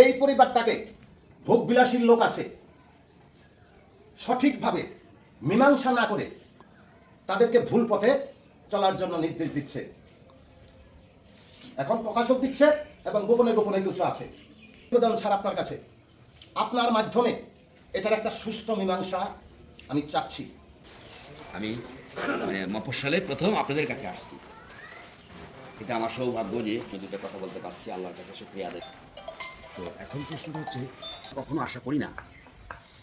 এই পরিবারটাকে ভোগবিলাসীর লোক আছে, সঠিকভাবে মীমাংসা না করে তাদেরকে ভুল পথে চলার জন্য নির্দেশ দিচ্ছে। এখন প্রকাশক দিচ্ছে এবং গোপনে গোপনে কিছু আছে। নিবেদন ছাড় আপনার কাছে। আপনার মাধ্যমে এটার একটা সুষ্ঠু মীমাংসা আমি চাচ্ছি। আমি মানে প্রথম আপনাদের কাছে আসছি। এটা আমার সৌভাগ্য যে আমি কথা বলতে পারছি। আল্লাহর কাছে শুক্রিয়া আদায় তো এখন প্রশ্নটা হচ্ছে, কখনো আশা করি না।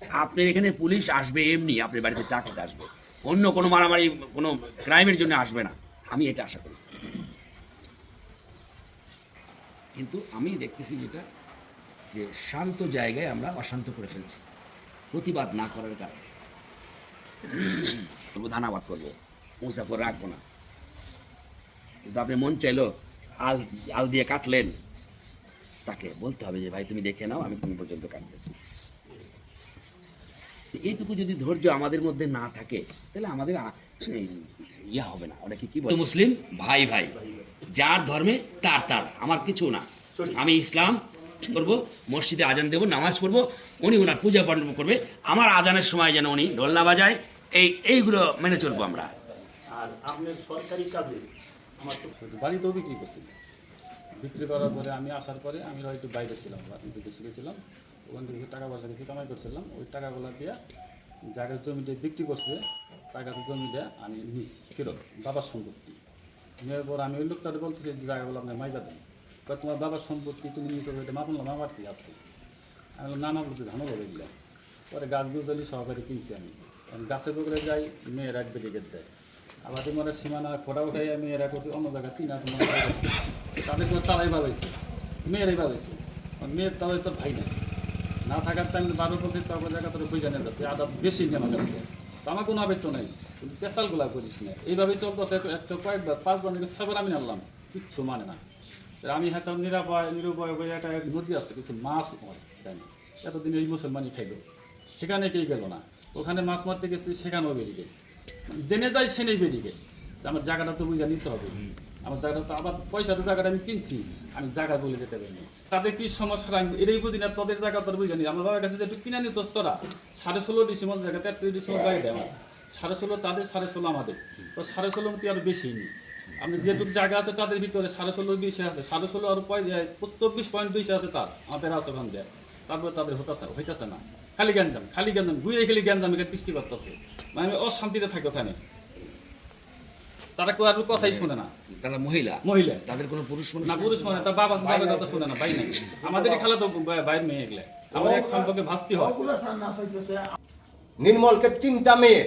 আপনার এখানে পুলিশ আসবে এমনি, আপনার বাড়িতে চা খেতে আসবে। অন্য কোনো মারামারি, কোনো ক্রাইমের জন্য আসবে না। আমি এটা আশা করি। কিন্তু আমি দেখতেছি যেটা, যে শান্ত জায়গায় আমরা অশান্ত করে ফেলছি। প্রতিবাদ না করার কারণে। ধানাবাদ করব। উঁচা করে রাখব না। কিন্তু আপনি মন চাইলো, আল আল দিয়ে কাটলেন। তাকে বলতে হবে যে ভাই তুমি দেখে নাও আমি কোন পর্যন্ত কাটতেছি। এইটুকু যদি ধৈর্য আমাদের মধ্যে না থাকে তাহলে আমাদের ইয়া হবে না। ওটা কি কি বলে মুসলিম ভাই ভাই। যার ধর্মে তার তার আমার কিছু না। আমি ইসলাম করব মসজিদে আজান দেবো নামাজ পড়ব উনি ওনার পূজা পালন করবে। আমার আজানের সময় যেন উনি ঢোলনা বাজায় এই এইগুলো মেনে চলবো আমরা। আর আপনার সরকারি কাজে আমার তো বাড়িতেও বিক্রি করছিল বিক্রি করার পরে আমি আসার পরে আমি হয়তো বাইরে ছিলাম বা বিদেশে গেছিলাম। ওখান থেকে টাকা পয়সা কিছু কামাই করছিলাম। ওই টাকাগুলো দিয়ে জায়গার জমিটা বিক্রি করছে টাকাতে জমিটা আমি নিচ্ছি ফেরত বাবার সম্পত্তি। নেওয়ার পর আমি ওই লোকটাতে বলতেছি যে, জায়গাগুলো আপনার মাইকা দেন। তোমার বাবার সম্পত্তি তুমি নিয়ে এটা মা বললাম আমার কি আছে। আমি বললাম, না না বলতে ধানও বলে দিলাম পরে গাছ গুজলি সহকারে কিনছি আমি। আমি গাছের বগলে যাই, মেয়েরা এক বেরিয়ে দেয়। আবার তোমার সীমানা ফোটা উঠাই মেয়েরা করছে অন্য জায়গায় আর তোমার তাদের কোনো তারাই বাজাইছে মেয়েরাই বাজাইছে মেয়ের তারাই তোর ভাই না। না থাকার টাইম বারো পক্ষে তারপর জায়গা তোর বুঝে নেন যাতে আদা বেশি নিয়ে আমার কাছে। তো আমার কোনো আবেগ নাই। কিন্তু পেশালগুলা করিস না। এইভাবে চলতেছে। একটা কয়েকবার, পাঁচবার নাকি ছয়বার আমি আনলাম কিচ্ছু মানে না। তা আমি হয়তো নিরাপয়, নিরুপায় বলে একটা নদী আছে, কিছু মাছ হয় এতদিন এই মুসলমানই খাইল। সেখানে কেই গেল না। ওখানে মাছ মারতে গেছি, সেখানেও বেরিয়ে গেল। জেনে যাই সেনেই বেরিয়ে গেল। আমার জায়গাটা তো বুঝে নিতে হবে। আমার জায়গাটা তো আবার পয়সাটা জায়গাটা আমি কিনছি আমি জায়গা বলে যেতে পারিনি তাদের কি সমস্যা? আমি এটাই বুঝি না তোদের জায়গা তোর বুঝে আমার বাবার কাছে যেটু কিনে নিত তোরা সাড়ে ষোলো ডিসেম্বর জায়গা তেত্রিশ ডিসেম্বর গাড়ি দেয় আমার। সাড়ে ষোলো তাদের সাড়ে ষোলো আমাদের। তো সাড়ে ষোলো মতো আরও বেশি নি আমি যেটুকু জায়গা আছে তাদের ভিতরে সাড়ে ষোলো বেশি আছে। সাড়ে ষোলো আর চব্বিশ পয়েন্ট বেশি আছে তার আমাদের আছে ওখান দিয়ে তারপরে তাদের হতাছে হইতেছে না। খালি গ্যাঞ্জাম খালি গ্যাঞ্জাম ঘুরে খালি গ্যাঞ্জাম এখানে সৃষ্টি করতেছে। মানে আমি অশান্তিতে থাকি ওখানে। তারা কেউ আর কথাই শুনে না। তারা মহিলা। মহিলা। তাদের কোনো পুরুষ মানুষ না পুরুষ মানে তার বাবা বাবার কথা শুনে না ভাই নাই। আমাদেরই খেলা তো বাইরের মেয়ে এগুলো। আমার এক সম্পর্কে ভাস্তি হয়। নির্মলকে তিনটা মেয়ে।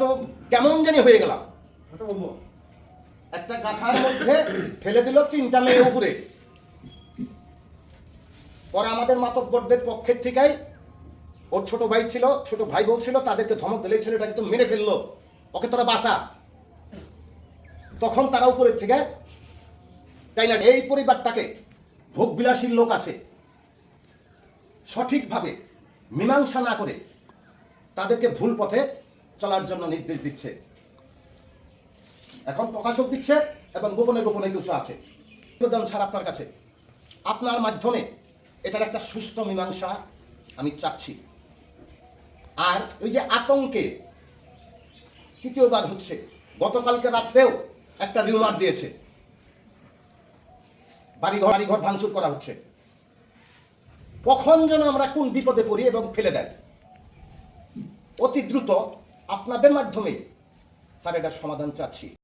তো কেমন জানি হয়ে গেলাম। একটা গাথার মধ্যে ফেলে দিল তিনটা মেয়ে উপরে। পরে আমাদের মাতব্বরদের পক্ষের থেকেই ওর ছোট ভাই ছিল ছোট ভাই বউ ছিল তাদেরকে ধমক দিলে ছেলেটাকে তো মেরে ফেলল। ওকে তোরা বাঁচা। তখন তারা উপরের থেকে তাই না এই পরিবারটাকে ভোগবিলাসীর লোক আছে, সঠিকভাবে মীমাংসা না করে তাদেরকে ভুল পথে চলার জন্য নির্দেশ দিচ্ছে। এখন প্রকাশক দিচ্ছে এবং গোপনে গোপনে কিছু আছে। ছাড় আপনার কাছে। আপনার মাধ্যমে এটার একটা সুষ্ঠু মীমাংসা আমি চাচ্ছি। আর ওই যে আতঙ্কে তৃতীয়বার হচ্ছে, গতকালকে রাত্রেও একটা রিউমার দিয়েছে। বাড়িঘর বাড়িঘর ভাঙচুর করা হচ্ছে। কখন যেন আমরা কোন বিপদে পড়ি এবং ফেলে দেয়। অতি দ্রুত আপনাদের মাধ্যমে স্যার এটার সমাধান চাচ্ছি।